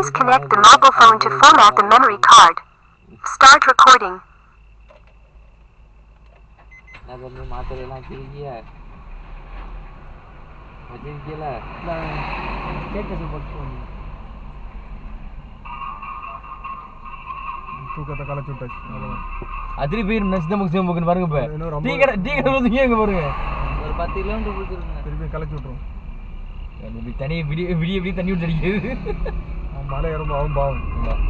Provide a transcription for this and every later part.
Please connect the mobile phone to format the memory card. Start recording. நான் வந்து மாத்திரையெல்லாம் கிழிக்கிய வச்சிருக்கல status போட்டு தூக்கத்தை கலைச்சு விட்டாச்சு. அதிரி போய் நசித முக்கியம் போக்குன்னு பாருங்க இப்ப டீ கடை டீ கடை வந்து இங்க பாருங்க ஒரு பத்து கிலோமீட்டர் பிடிச்சிருங்க திருப்பி கலைச்சு விட்டுரும் இப்படி தனி விடிய விடிய விடிய தண்ணி விட்டு அடிக்குது அவன் மலை ஏறும் அவன் பாவம் முடியுது.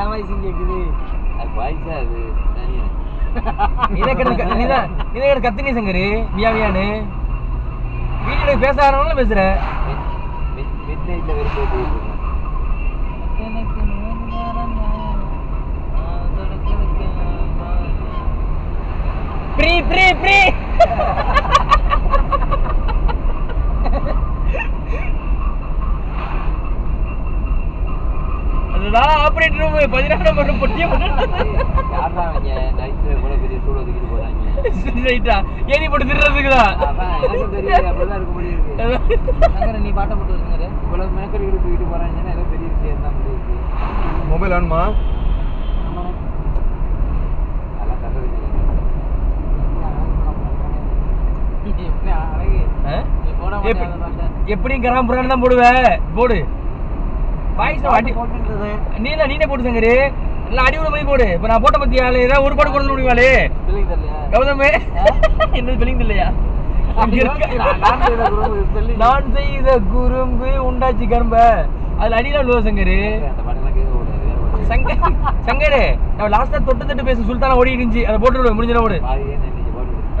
ஏன் வயசு கேக்குது? அது வயசா அது? தனியா? நீதான் கத்துனி சங்கரு மியா மியான்னு. வீடியோல பேச ஆரம்பிச்சாலும் பேசுற? மிட் நைட்ல போயிட்டு இருக்கேன் ப்ரீ ப்ரீ ப்ரீ அதுதான் ஆபரேட்டர் ரூம் பதினாறு நம்பர் பொட்டிய யார்தான் அவங்க நைட்ல கூட பெரிய சூடு ஒதுக்கிட்டு போறாங்க? ரைட்டா ஏனி போட்டு திடுறதுக்கு தான் அதான் எனக்கும் தெரியுது அப்படிதான் இருக்க முடியுது நீ பாட்டை போட்டு வச்சுங்க இவ்வளவு மெனக்கடி கூட தூக்கிட்டு போறாங்கன்னா ஏதோ பெரிய விஷயம் தான் முடியுது மொபைல் ஆனுமா? எப்படியும் கிராம புறான்னு தான் போடுவேன் போடு. பாய்ஸ் அடி. நீதான் நீனே போட்டு சங்கரு. எல்லாம் அடி மாதிரி போடு. இப்ப நான் போட்ட பத்தியா ஏதாவது ஒரு பாட்டு ஸ்பெல்லிங் தெரியலையா கௌதமே. என்ன ஸ்பெல்லிங் இல்லையா? நான் செய்த குறும்பு உண்டாச்சு கரும்ப. அதுல அடிதான் விழுவ சங்கரு. சங்கர் சங்கரு நம்ம லாஸ்டா தொட்டு தொட்டு பேச. சுல்தானா ஓடி இருந்துச்சு. அதை போட்டு விடு முடிஞ்சா ஓடு.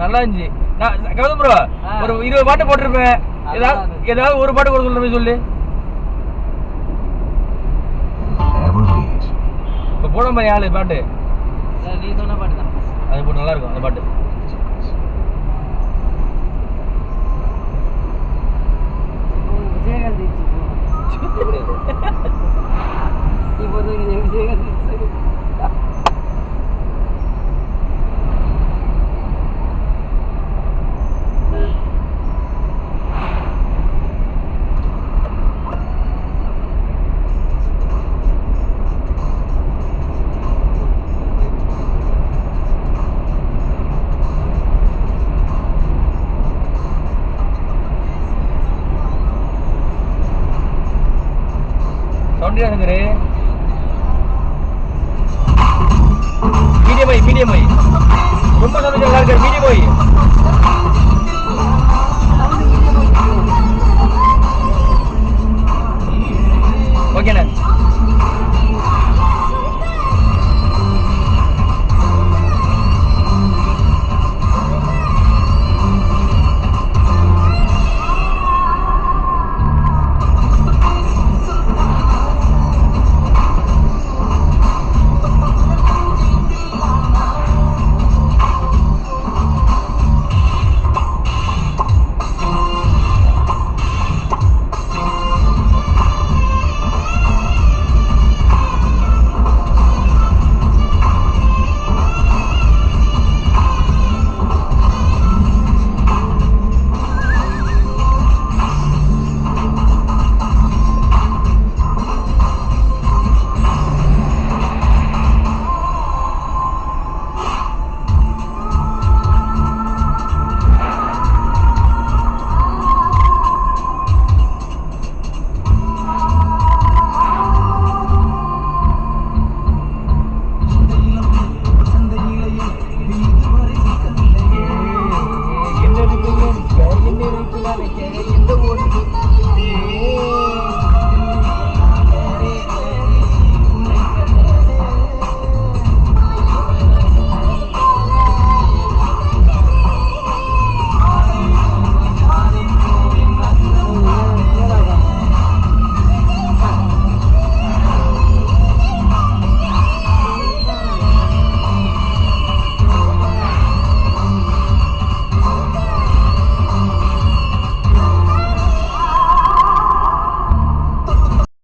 நல்லா இருந்துச்சு. நான் கௌதம் ப்ரோ. ஒரு இருபது பாட்டு போட்டிருப்பேன். ஏதாவது ஒரு பாட்டு கூட சொல்ல போய் சொல்லு. இப்ப போட மாதிரி ஆளு பாட்டு. இல்ல, நீ சொன்ன பாட்டு தான். அது போட்டு நல்லா இருக்கும் அந்த பாட்டு. விஜயகாந்த் இப்போ Vijayakanth சவுண்டியா Shankar medium high medium high ரொம்ப சவுண்ட் நல்லா இருக்கு மீடியம் ஐ